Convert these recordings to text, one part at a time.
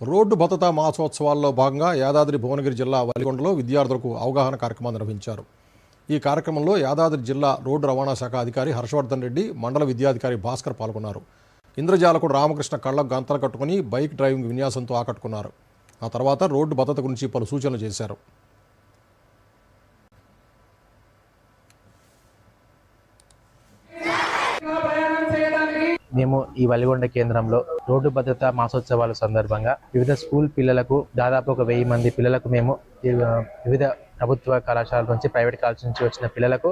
Road భద్రతా మాసోత్సవాల్లో భాగంగా యాదాద్రి భువనగిరి జిల్లా వలిగొండలో విద్యార్థులకు అవగాహన కార్యక్రమం నిర్వహించారు. ఈ కార్యక్రమంలో యాదాద్రి జిల్లా రోడ్డు రవాణా శాఖ అధికారి హర్షవర్ధన్ రెడ్డి మండల విద్యాధికారి భాస్కర్ పాల్గొన్నారు. ఇంద్రజాలకుడు రామకృష్ణ కళ్ళకు గంతలు కట్టుకుని బైక్ డ్రైవింగ్ విన్యాసంతో ఆకట్టుకున్నారు. ఆ తర్వాత రోడ్డు భద్రత గురించి పలు సూచనలు చేశారు. మేము ఈ వలిగొండ కేంద్రంలో రోడ్డు భద్రత మాసోత్సవాల సందర్భంగా వివిధ స్కూల్ పిల్లలకు దాదాపు ఒక వెయ్యి మంది పిల్లలకు మేము వివిధ ప్రభుత్వ కళాశాల నుంచి ప్రైవేట్ కాలేజ్ నుంచి వచ్చిన పిల్లలకు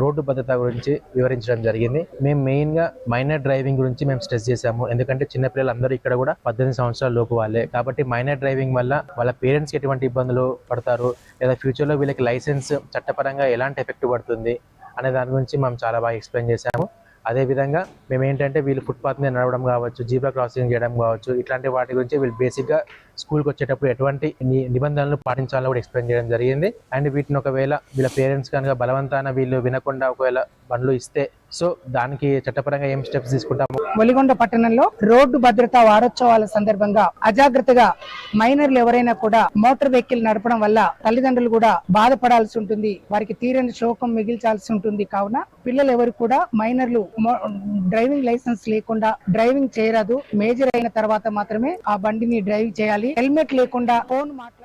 రోడ్డు భద్రత గురించి వివరించడం జరిగింది. మేము మెయిన్గా మైనర్ డ్రైవింగ్ గురించి మేము స్ట్రెస్ చేశాము. ఎందుకంటే చిన్న అందరూ ఇక్కడ కూడా పద్దెనిమిది సంవత్సరాల లోపు వాళ్ళే. కాబట్టి మైనర్ డ్రైవింగ్ వల్ల వాళ్ళ పేరెంట్స్కి ఎటువంటి ఇబ్బందులు పడతారు లేదా ఫ్యూచర్లో వీళ్ళకి లైసెన్స్ చట్టపరంగా ఎలాంటి ఎఫెక్ట్ పడుతుంది అనే దాని గురించి మేము చాలా బాగా ఎక్స్ప్లెయిన్ చేశాము. అదే విధంగా మేము ఏంటంటే వీళ్ళు ఫుట్పాత్ మీద నడవడం కావచ్చు జీబ్రా క్రాసింగ్ చేయడం కావచ్చు ఇట్లాంటి వాటి గురించి వీళ్ళు బేసిక్గా స్కూల్కి వచ్చేటప్పుడు ఎటువంటి నిబంధనలు పాటించాలో కూడా ఎక్స్ప్లెయిన్ చేయడం జరిగింది. అండ్ వీటిని ఒకవేళ వీళ్ళ పేరెంట్స్ కనుక బలవంతాన వీళ్ళు వినకుండా ఒకవేళ బండ్లు ఇస్తే సో దానికి చట్టపరంగా ఏం స్టెప్స్ తీసుకుంటాము? ఒలిగొండ పట్టణంలో రోడ్డు భద్రతా వారోత్సవాల సందర్భంగా అజాగ్రత్తగా మైనర్లు ఎవరైనా కూడా మోటార్ వెహికల్ నడపడం వల్ల తల్లిదండ్రులు కూడా బాధపడాల్సి ఉంటుంది. వారికి తీరని శోకం మిగిల్చాల్సి ఉంటుంది. కావున పిల్లలు ఎవరు కూడా మైనర్లు డ్రైవింగ్ లైసెన్స్ లేకుండా డ్రైవింగ్ చేయరాదు. మేజర్ అయిన తర్వాత మాత్రమే ఆ బండిని డ్రైవ్ చేయాలి. హెల్మెట్ లేకుండా ఫోన్ మాట్లాడి